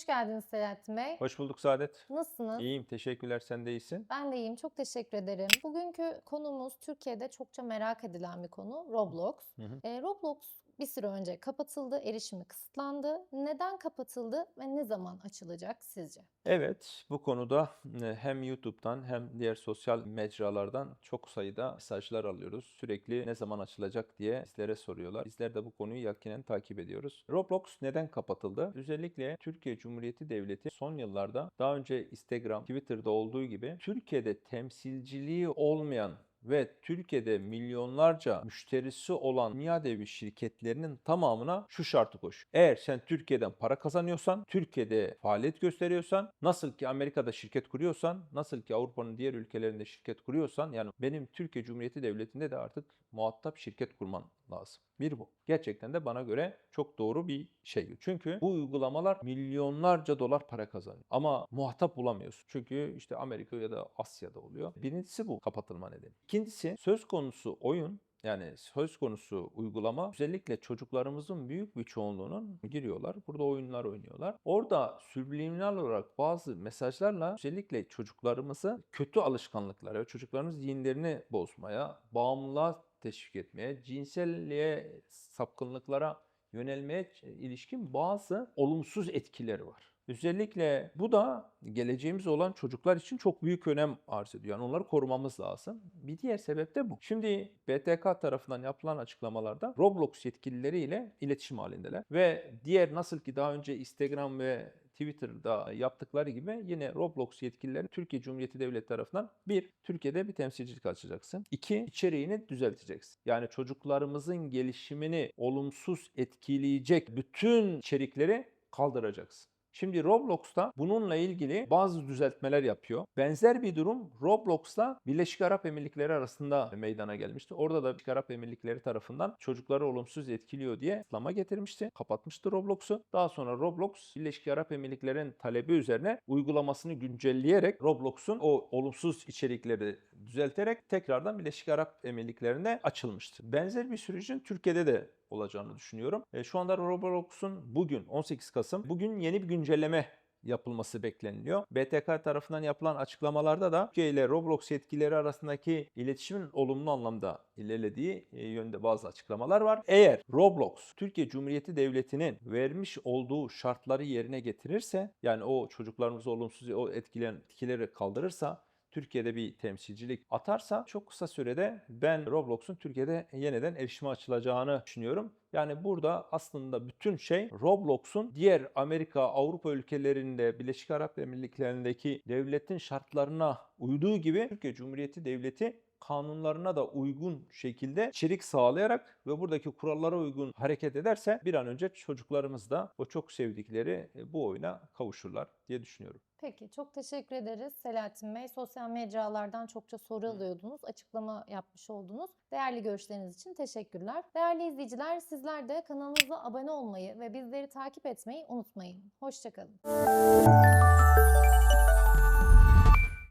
Hoş geldiniz Selahattin Bey. Hoş bulduk Saadet. Nasılsınız? İyiyim, teşekkürler. Sen de iyisin. Ben de iyiyim. Çok teşekkür ederim. Bugünkü konumuz Türkiye'de çokça merak edilen bir konu. Roblox. Hı hı. E, Roblox bir süre önce kapatıldı, erişimi kısıtlandı. Neden kapatıldı ve ne zaman açılacak sizce? Evet, bu konuda e, hem YouTube'dan hem diğer sosyal mecralardan çok sayıda mesajlar alıyoruz. Sürekli ne zaman açılacak diye bizlere soruyorlar. Bizler de bu konuyu yakinen takip ediyoruz. Roblox neden kapatıldı? Özellikle Türkiye Cumhuriyeti Devleti son yıllarda daha önce Instagram, Twitter'da olduğu gibi Türkiye'de temsilciliği olmayan ve Türkiye'de milyonlarca müşterisi olan dünya devi şirketlerinin tamamına şu şartı koş. Eğer sen Türkiye'den para kazanıyorsan, Türkiye'de faaliyet gösteriyorsan, nasıl ki Amerika'da şirket kuruyorsan, nasıl ki Avrupa'nın diğer ülkelerinde şirket kuruyorsan, yani benim Türkiye Cumhuriyeti Devleti'nde de artık muhatap şirket kurman lazım. Bir bu. Gerçekten de bana göre çok doğru bir şey. Çünkü bu uygulamalar milyonlarca dolar para kazanıyor. Ama muhatap bulamıyorsun. Çünkü işte Amerika ya da Asya'da oluyor. Birincisi bu kapatılma nedeni. İkincisi söz konusu oyun yani söz konusu uygulama özellikle çocuklarımızın büyük bir çoğunluğunun giriyorlar. Burada oyunlar oynuyorlar. Orada subliminal olarak bazı mesajlarla özellikle çocuklarımızı kötü alışkanlıklara, çocuklarımız zihinlerini bozmaya, bağımlılığa teşvik etmeye, cinselliğe, sapkınlıklara yönelmeye ilişkin bazı olumsuz etkileri var. Özellikle bu da geleceğimiz olan çocuklar için çok büyük önem arz ediyor. Yani onları korumamız lazım. Bir diğer sebep de bu. Şimdi BTK tarafından yapılan açıklamalarda Roblox yetkilileriyle iletişim halindeler. Ve diğer nasıl ki daha önce Instagram ve Twitter'da yaptıkları gibi yine Roblox yetkilileri Türkiye Cumhuriyeti Devleti tarafından bir, Türkiye'de bir temsilcilik açacaksın. İki, içeriğini düzelteceksin. Yani çocuklarımızın gelişimini olumsuz etkileyecek bütün içerikleri kaldıracaksın. Şimdi Roblox'ta bununla ilgili bazı düzeltmeler yapıyor. Benzer bir durum Roblox'ta Birleşik Arap Emirlikleri arasında meydana gelmişti. Orada da Birleşik Arap Emirlikleri tarafından çocukları olumsuz etkiliyor diye ıslama getirmişti. Kapatmıştı Roblox'u. Daha sonra Roblox Birleşik Arap Emirlikleri'nin talebi üzerine uygulamasını güncelleyerek Roblox'un o olumsuz içerikleri düzelterek tekrardan Birleşik Arap Emirlikleri'ne açılmıştı. Benzer bir sürecin Türkiye'de de olacağını düşünüyorum. E, şu anda Roblox'un bugün 18 Kasım bugün yeni bir güncelleme yapılması bekleniliyor. BTK tarafından yapılan açıklamalarda da Türkiye ile Roblox yetkileri arasındaki iletişimin olumlu anlamda ilerlediği e, yönde bazı açıklamalar var. Eğer Roblox Türkiye Cumhuriyeti Devleti'nin vermiş olduğu şartları yerine getirirse yani o çocuklarımızı olumsuz o etkileyen etkileri kaldırırsa Türkiye'de bir temsilcilik atarsa çok kısa sürede ben Roblox'un Türkiye'de yeniden erişime açılacağını düşünüyorum. Yani burada aslında bütün şey Roblox'un diğer Amerika, Avrupa ülkelerinde, Birleşik Arap Emirlikleri'ndeki devletin şartlarına uyduğu gibi Türkiye Cumhuriyeti Devleti kanunlarına da uygun şekilde içerik sağlayarak ve buradaki kurallara uygun hareket ederse bir an önce çocuklarımız da o çok sevdikleri e, bu oyuna kavuşurlar diye düşünüyorum. Peki çok teşekkür ederiz Selahattin Bey. Sosyal mecralardan çokça soru alıyordunuz, açıklama yapmış oldunuz. Değerli görüşleriniz için teşekkürler. Değerli izleyiciler sizler de kanalımıza abone olmayı ve bizleri takip etmeyi unutmayın. Hoşçakalın.